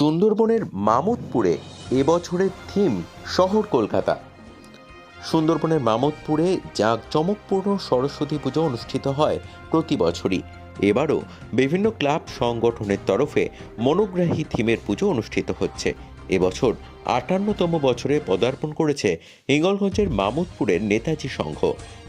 সুন্দরবনের মামুদপুরে এবছরের থিম শহর কলকাতা। সুন্দরবনের মামুদপুরে জাঁকজমকপূর্ণ সরস্বতী পুজো অনুষ্ঠিত হয় প্রতি বছরই। এবারও বিভিন্ন ক্লাব সংগঠনের তরফে মনোগ্রাহী থিমের পুজো অনুষ্ঠিত হচ্ছে। এবছর আটান্নতম বছরে পদার্পণ করেছে হিঙ্গলগঞ্জের মামুদপুরের নেতাজি সংঘ।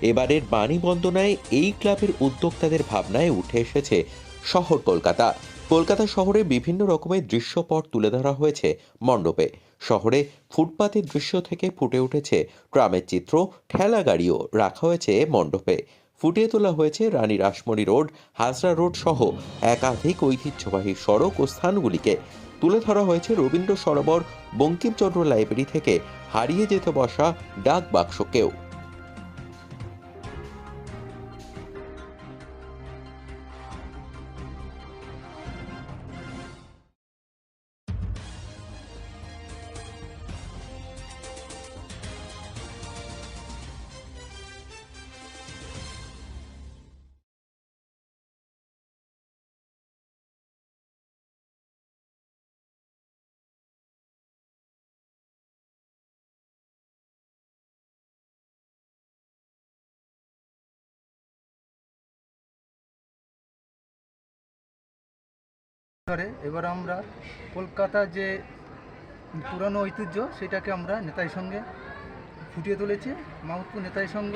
এবারের বাণী বন্দনায় এই ক্লাবের উদ্যোক্তাদের ভাবনায় উঠে এসেছে শহর কলকাতা। কলকাতা শহরে বিভিন্ন রকমের দৃশ্যপট তুলে ধরা হয়েছে মণ্ডপে। শহরে ফুটপাতের দৃশ্য থেকে ফুটে উঠেছে ট্রামের চিত্র, ঠেলা গাড়িও রাখা হয়েছে মণ্ডপে। ফুটিয়ে তোলা হয়েছে রানী রাসমণি রোড, হাজরা রোড সহ একাধিক ঐতিহ্যবাহী সড়ক ও স্থানগুলিকে। তুলে ধরা হয়েছে রবীন্দ্র সরোবর, বঙ্কিমচন্দ্র লাইব্রেরি থেকে। হারিয়ে যেতে বসা ডাক বাক্সকেও ধরে এবার আমরা কলকাতা যে পুরানো ঐতিহ্য, সেটাকে আমরা নেতাই সঙ্গে ফুটিয়ে তুলেছি মাহমুদপুর নেতাই সঙ্গ।